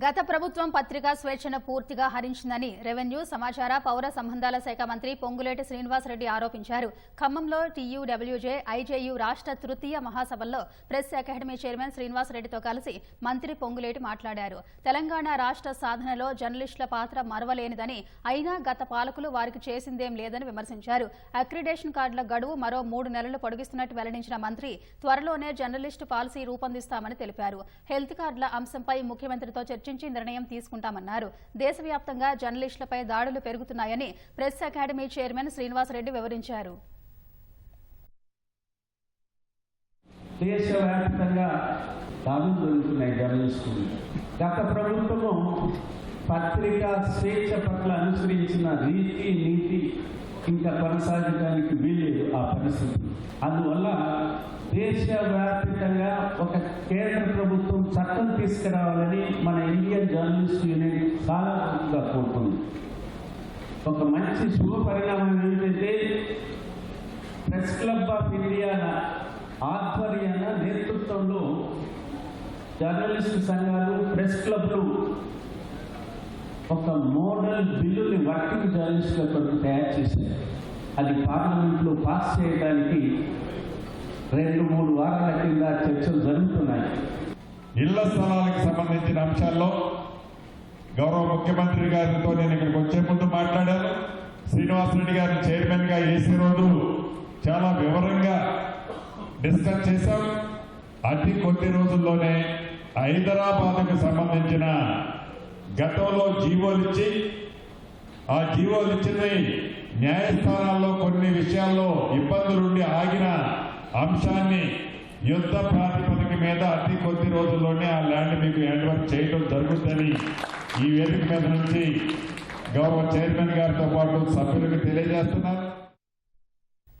గత ప్రభుత్వం పత్రికా స్వేచ్ఛను పూర్తిగా హరించిందని రెవెన్యూ సమాచార పౌర సంబంధాల శాఖ మంత్రి పొంగులేటి శ్రీనివాసరెడ్డి ఆరోపించారు. ఖమ్మంలో టీయూడబ్ల్యూజే ఐజేయు రాష్ట్ర తృతీయ మహాసభల్లో ప్రెస్ అకాడమీ చైర్మన్ శ్రీనివాసరెడ్డితో కలిసి మంత్రి పొంగులేటి మాట్లాడారు. తెలంగాణ రాష్ట్ర సాధనలో జర్నలిస్టుల పాత్ర మరవలేనిదని అయినా గత పాలకులు వారికి చేసిందేం లేదని విమర్శించారు. అక్రిడేషన్ కార్డుల గడువు మరో మూడు నెలలు పొడిగిస్తున్నట్టు వెల్లడించిన మంత్రి త్వరలోనే జర్నలిస్టు పాలసీ రూపొందిస్తామని తెలిపారు. హెల్త్ కార్డుల అంశంపై ముఖ్యమంత్రితో చర్చించి నిర్ణయం తీసుకుంటామన్నారు. దేశవ్యాప్తంగా జర్నలిస్టులపై దాడులు పెరుగుతున్నాయని ప్రెస్ అకాడమీ చైర్మన్ శ్రీనివాసరెడ్డి వివరించారు. దేశవ్యాప్తంగా దాడులు జరుగుతున్నాయి జర్నలిస్టులు. గత ప్రభుత్వము పత్రికా స్వేచ్ఛ పట్ల అనుసరించిన రీతి నీతి ఇంకా కొనసాగడానికి వీలేదు ఆ పరిస్థితి. అందువల్ల దేశవ్యాప్తంగా ఒక కేంద్ర ప్రభుత్వం చట్టం తీసుకురావాలని మన ఇండియన్ జర్నలిస్ట్ యూనియన్ చాలా కోరుతుంది. ఒక మంచి శుభ పరిణామం ఏంటంటే ప్రెస్ క్లబ్ ఆఫ్ ఇండియా ఆధ్వర్యాన నేతృత్వంలో జర్నలిస్ట్ సంఘాలు ప్రెస్ క్లబ్లు ఒక మోడల్ బిల్లుని వర్కింగ్ జర్నలిస్టుల కొరకు తయారు చేశారు. అది పార్లమెంట్లో పాస్ చేయడానికి రెండు మూడు వారాల కింద చర్చలు జరుగుతున్నాయి. ఇళ్ళ స్థలాలకు సంబంధించిన అంశాల్లో గౌరవ ముఖ్యమంత్రి గారితో నేను ఇక్కడికి వచ్చే ముందు మాట్లాడాను. శ్రీనివాసరెడ్డి గారిని చైర్మన్గా వేసే రోజు చాలా వివరంగా డిస్కస్ చేశాం. అతి కొద్ది రోజుల్లోనే హైదరాబాద్కు సంబంధించిన గతంలో జీవోలు ఇచ్చి ఆ జీవోలు ఇచ్చింది న్యాయస్థానాల్లో కొన్ని విషయాల్లో ఇబ్బందులుండి ఆగిన అంశాన్ని యుద్ధ ప్రాతిపదిక మీద అతి కొద్ది రోజుల్లోనే ఆ ల్యాండ్ మీకు హ్యాండ్వర్క్ చేయడం జరుగుతుందని ఈ వేదిక మీద నుంచి గౌరవ చైర్మన్ గారితో పాటు సభ్యులకు తెలియజేస్తున్నారు.